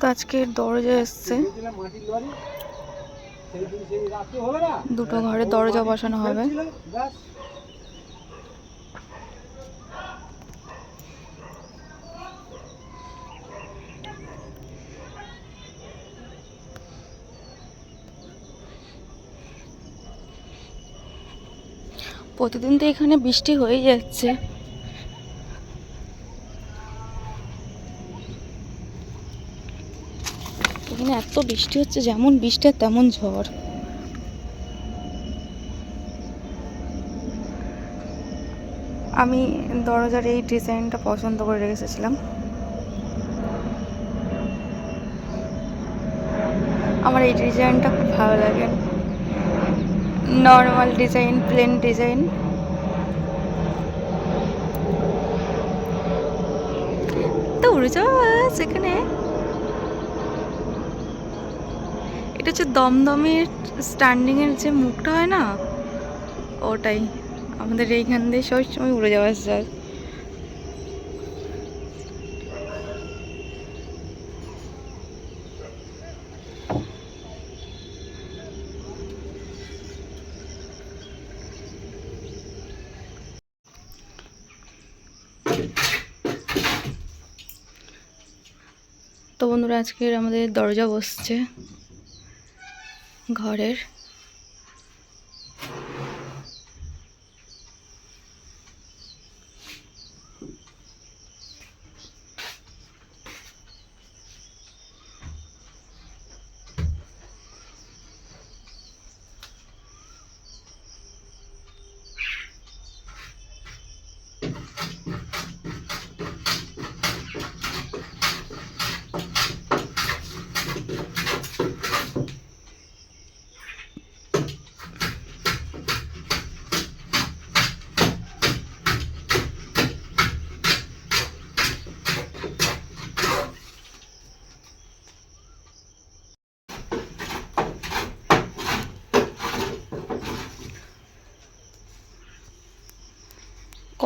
তো আজকে দরজা এসছে। দুটো ঘরে দরজা বসানো হবে। প্রতিদিন তো এখানে বৃষ্টি হয়ে যাচ্ছে এখানে এত বৃষ্টি হচ্ছে যেমন বৃষ্টি আর তেমন ঝড়। আমি দরজার এই ডিজাইনটা পছন্দ করে রেখেছিলাম। আমার এই ডিজাইনটা খুব ভালো লাগে। Normal design plain design. তো উড়োজাহাজ এখানে এটা হচ্ছে দমদমের স্ট্যান্ডিংয়ের যে মুখটা হয় না, ওটাই। আমাদের এইখান দিয়ে সব সময় উড়ে যাওয়া যায় তো বন্ধুরা, আজকের আমাদের দরজা বসছে। ঘরের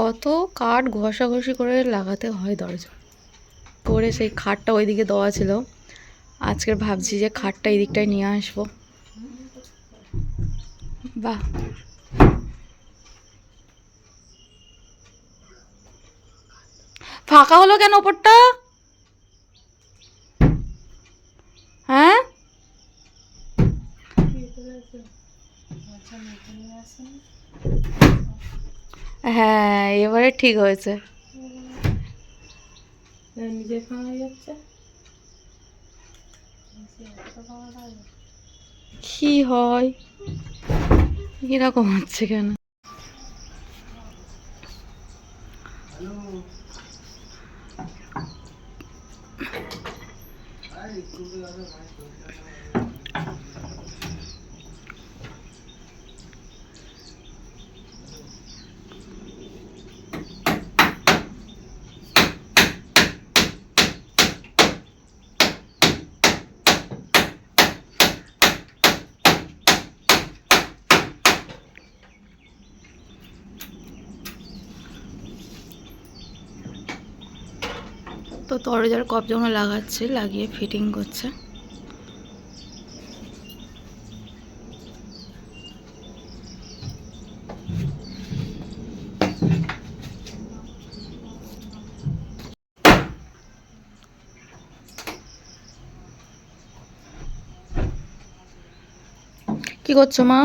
কত কাঠ ঘষাঘষি করে লাগাতে হয় দরজা করে সেই খাটটা ওইদিকে দেওয়া ছিল। আজকের ভাবছি যে খাটটা এই দিকটায় নিয়ে আসব। বাহ। ফাঁকা হলো কেন ওপরটা? হ্যাঁ? হ্যাঁ এবারে ঠিক হয়েছে। নিজে কি হয়? এরকম হচ্ছে কেন? তো দরজার কবজমা লাগাচ্ছে লাগিয়ে ফিটিং করছে। কি করছ মা?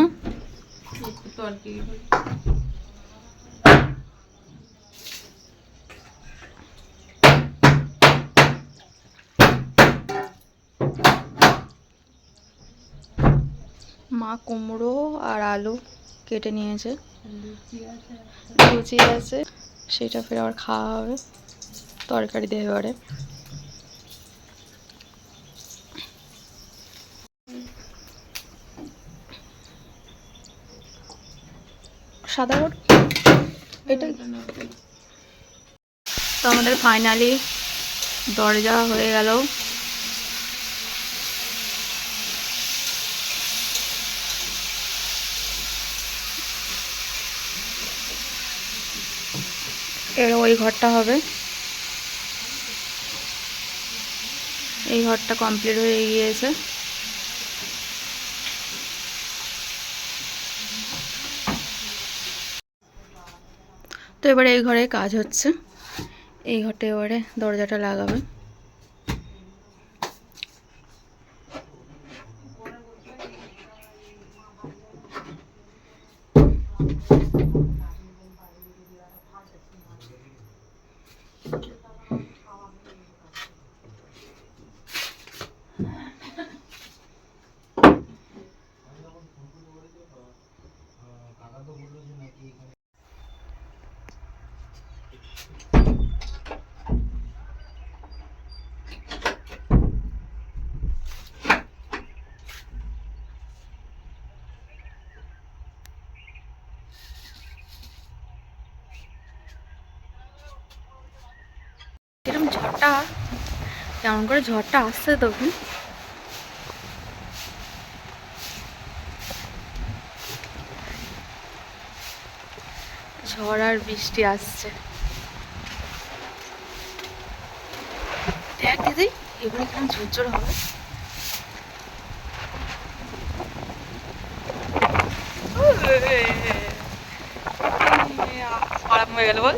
মা কুমড়ো আর আলু কেটে নিয়েছে। লুচি আছে সেটা ফের আবার খাওয়া হবে তরকারি দেবে এবারে। সাদা এটা তো আমাদের ফাইনালি দরজা হয়ে গেল। এর ওই ঘরটা হবে। এই ঘরটা কমপ্লিট হয়ে গিয়েছে। তো এবারে এই ঘরে কাজ হচ্ছে। এই ঘরটা এবারে দরজাটা লাগাবে। কেমন করে ঝড়টা আসছে তখন ঝড় আর বৃষ্টি আসছে। দেখ দিদি, এবারে কেমন ঝরঝর হবে। আরাম হয়ে গেল বল।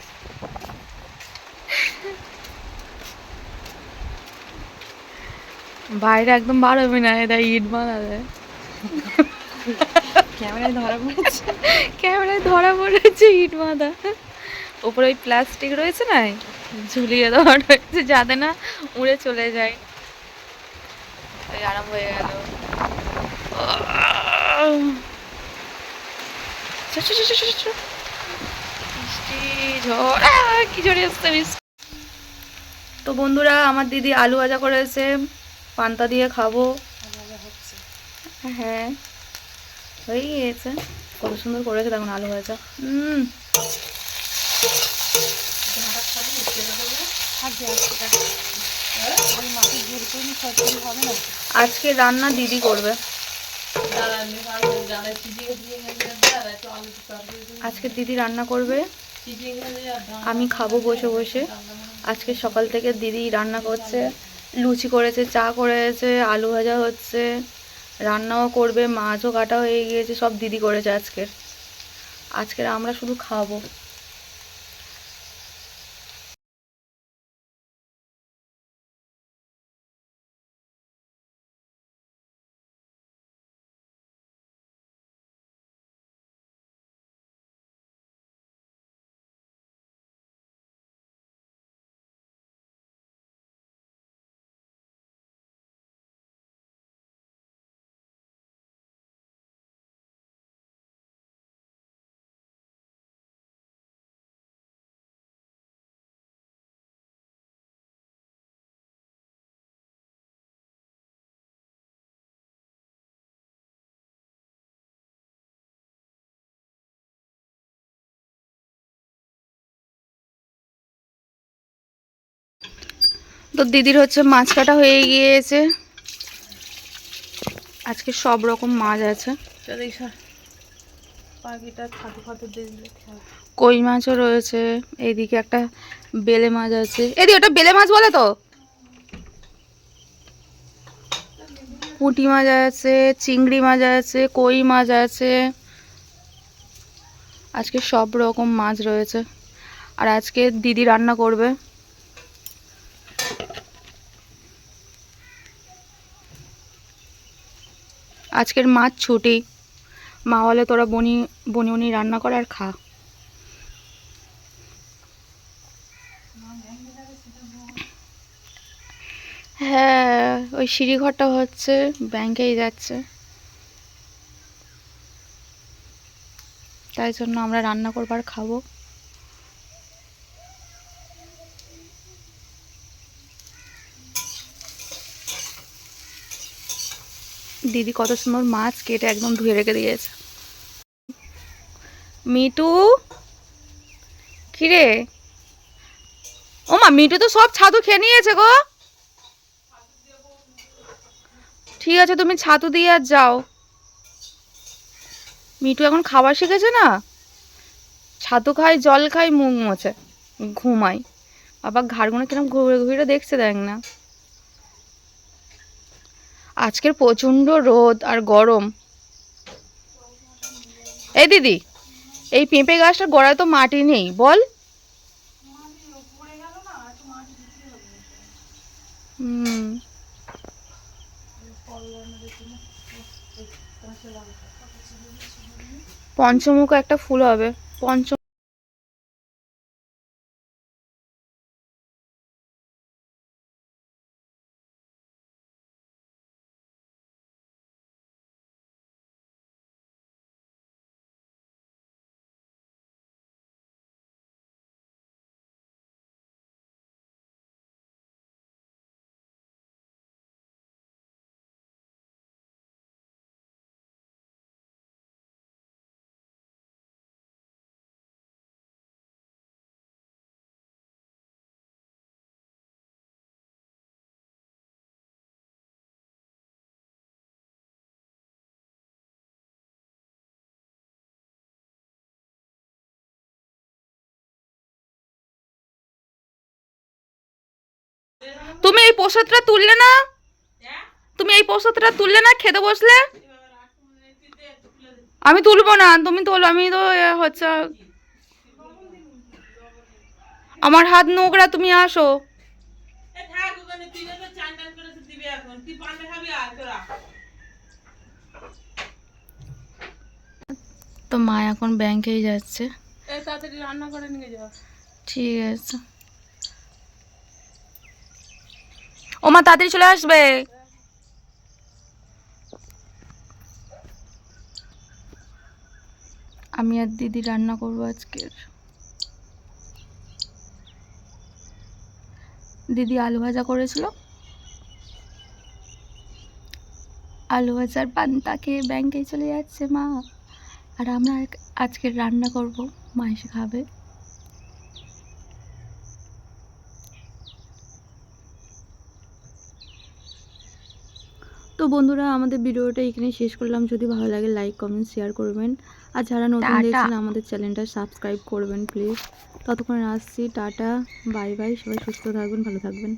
বাইরে একদম বার হবি না এটা ইট বানাবে ক্যামেরায় ধরা পড়েছে। ক্যামেরায় ধরা পড়েছে ইট বাঁধা। ওপরে ওই প্লাস্টিক রয়েছে না ঝুলিয়ে দেওয়া রয়েছে যাতে না উড়ে চলে যায়। এই আরাম হয়ে গেল। কি আসছে বৃষ্টি তো বন্ধুরা আমার দিদি আলু ভাজা করেছে। পান্তা দিয়ে খাব। হ্যাঁ হয়ে গিয়েছে। কত সুন্দর করেছে দেখুন আলু ভাজা। হুম আজকে রান্না দিদি করবে। আজকে দিদি রান্না করবে। আমি খাব বসে বসে। আজকে সকাল থেকে দিদি রান্না করছে। লুচি করেছে, চা করেছে, আলু ভাজা হচ্ছে, রান্নাও করবে, মাছও কাটা হয়ে গিয়েছে, সব দিদি করেছে আজকের। আজকের আমরা শুধু খাব। তো দিদির হচ্ছে মাছ কাটা হয়ে গিয়েছে। আজকে সব রকম মাছ আছে। কই মাছও রয়েছে এইদিকে একটা বেলে মাছ আছে। এদিকে ওটা বেলে মাছ বলে তো? পুঁটি মাছ আছে চিংড়ি মাছ আছে কই মাছ আছে। আজকে সব রকম মাছ রয়েছে। আর আজকে দিদি রান্না করবে। আজকের মাছ ছুটি। মা বলে, তোরা বনি বনি উনি রান্না কর আর খা। হ্যাঁ ওই সিঁড়িঘরটা হচ্ছে, ব্যাংকেই যাচ্ছে। তাই জন্য আমরা রান্না করবার খাব। দিদি কত সুন্দর মাছ কেটে একদম ধুয়ে রেখে দিয়েছে। মিটু? কিরে? ও মা, মিটু তো সব ছাতু খেয়ে নিয়েছে গো। ঠিক আছে, তুমি ছাতু দিয়ে আর যাও। মিটু এখন খাবার শিখেছে না? ছাতু খাই, জল খাই, মুখ মোছে, ঘুমাই। আবার ঘাড়গুলো কিরম ঘুরে ঘুরে দেখছে দেখ না। আজকের প্রচণ্ড রোদ আর গরম। এই দিদি, এই পেঁপে গাছটার গোড়ায় তো মাটি নেই, বল। হুম। পঞ্চমুখ একটা ফুল হবে পঞ্চম তুমি এই প্রসাদটা তুললে না? তুমি এই প্রসাদটা তুললে না খেতে বসলে? আমি তুলবো না তুমি তোলো আমি তো হচ্ছে আমার হাত নোংরা তুমি আসো। তো মা এখন ব্যাংকেই যাচ্ছে। ঠিক আছে। ও মা তাড়াতাড়ি চলে আসবে। আমি আর দিদি রান্না করব আজকের। দিদি আলু ভাজা করেছিল। আলু ভাজার পান্তা খেয়ে ব্যাংকে চলে যাচ্ছে মা। আর আমরা আজকে রান্না করব মা এসে খাবে। বন্ধুরা আমাদের ভিডিওটা এখানে শেষ করলাম। যদি ভালো লাগে লাইক কমেন্ট শেয়ার করবেন। আর যারা নতুন। দেখছেন আমাদের চ্যানেলটা সাবস্ক্রাইব করবেন প্লিজ ততক্ষণ আসছি। টাটা। বাই বাই সবাই সুস্থ থাকবেন ভালো থাকবেন।